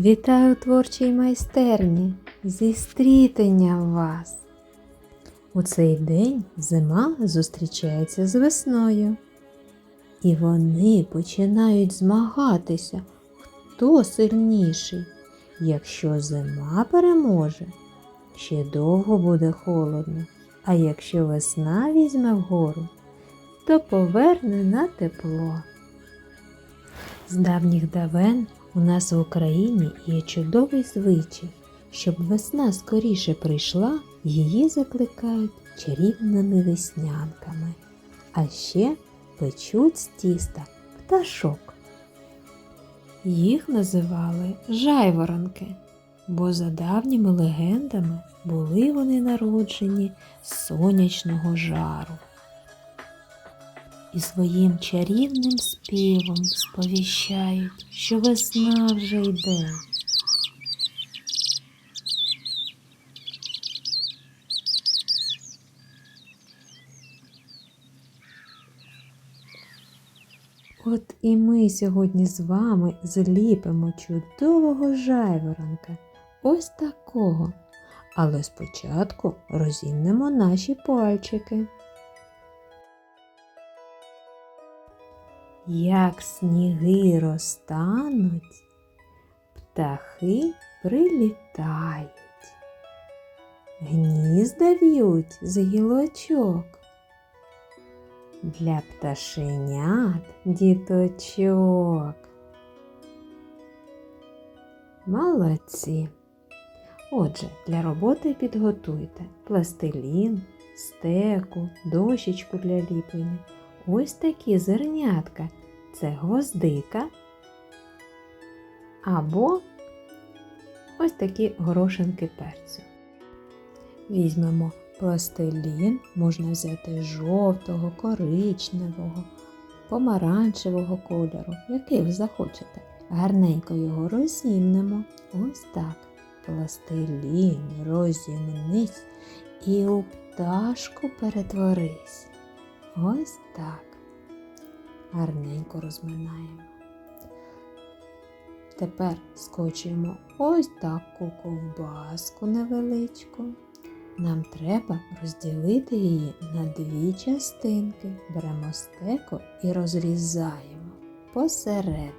Вітаю творчій майстерні зі стрітенням вас. У цей день зима зустрічається з весною. І вони починають змагатися, хто сильніший. Якщо зима переможе, ще довго буде холодно, а якщо весна візьме вгору, то поверне на тепло. З давніх давен у нас в Україні є чудовий звичай. Щоб весна скоріше прийшла, її закликають чарівними веснянками, а ще печуть з тіста пташок. Їх називали жайворонки, бо за давніми легендами були вони народжені сонячного жару і своїм чарівним співом сповіщають, що весна вже йде. От і ми сьогодні з вами зліпимо чудового жайворонка, ось такого. Але спочатку розімнемо наші пальчики. Як сніги розтануть, птахи прилітають, гнізда в'ють з гілочок. Для пташенят діточок. Молодці. Отже, для роботи підготуйте пластилін, стеку, дощечку для ліплення. Ось такі зернятка це гвоздика або ось такі горошинки перцю. Візьмемо пластилін, можна взяти жовтого, коричневого, помаранчевого кольору, який ви захочете. Гарненько його розімнемо. Ось так. Пластилін розімнись і у пташку перетворись. Ось так. Гарненько розминаємо. Тепер скочуємо ось таку ковбаску невеличку. Нам треба розділити її на дві частинки. Беремо стеко і розрізаємо посередині.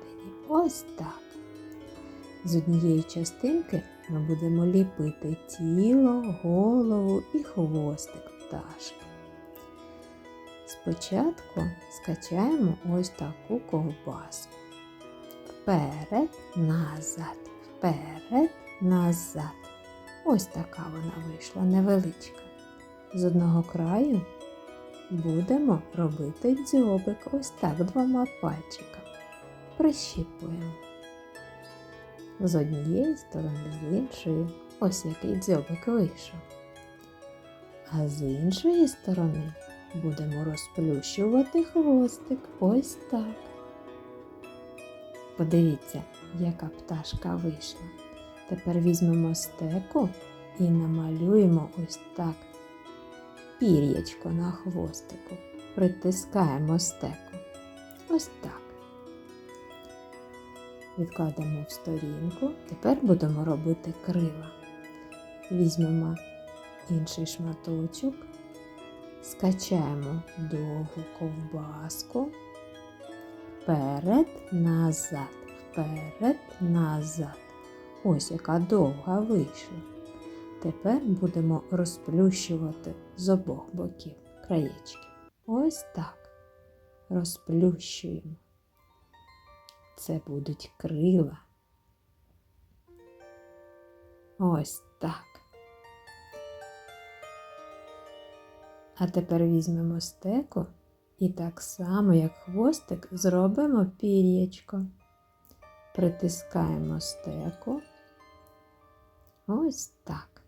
Ось так. З однієї частинки ми будемо ліпити тіло, голову і хвостик пташки. Спочатку скачаємо ось таку ковбаску. Вперед, назад, вперед, назад. Ось така вона вийшла невеличка. З одного краю будемо робити дзьобик ось так двома пальчиками. Прищіпуємо. З однієї сторони, з іншої. Ось який дзьобик вийшов. А з іншої сторони будемо розплющувати хвостик ось так. Подивіться, яка пташка вийшла. Тепер візьмемо стеку і намалюємо ось так пір'ячко на хвостику. Притискаємо стеку. Ось так. Відкладемо в сторінку. Тепер будемо робити крила. Візьмемо інший шматочок, скачаємо довгу ковбаску, вперед, назад, вперед, назад. Ось яка довга вийшла. Тепер будемо розплющувати з обох боків краєчки. Ось так. Розплющуємо. Це будуть крила. Ось так. А тепер візьмемо стеку і так само, як хвостик, зробимо пір'ячко. Притискаємо стеку. Ось так.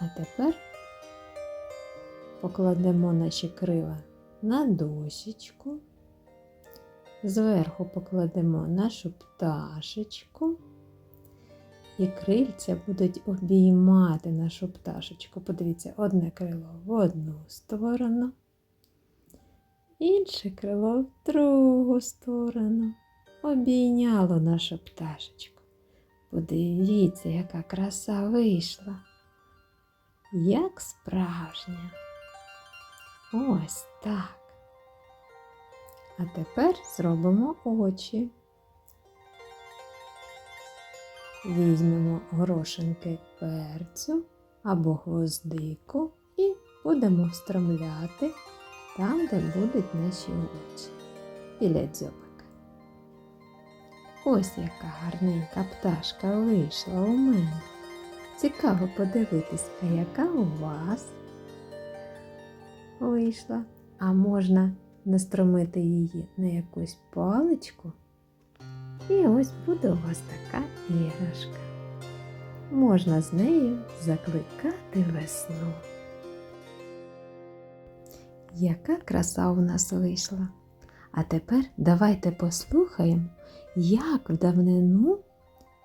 А тепер покладемо наші крила на досічку. Зверху покладемо нашу пташечку. І крильця будуть обіймати нашу пташечку. Подивіться, одне крило в одну сторону, інше крило в другу сторону. обійняло нашу пташечку. Подивіться, яка краса вийшла. Як справжня. Ось так. А тепер зробимо очі. Візьмемо горошинки перцю або гвоздику і будемо встромляти там, де будуть наші очі, біля дзьобика. Ось яка гарненька пташка вийшла у мене. Цікаво подивитись, а яка у вас вийшла. А можна настромити її на якусь паличку. І ось буде у вас така іграшка. Можна з нею закликати весну. Яка краса у нас вийшла. А тепер давайте послухаємо, як в давнину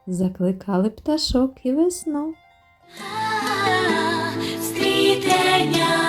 закликали пташок і весну. Стрітення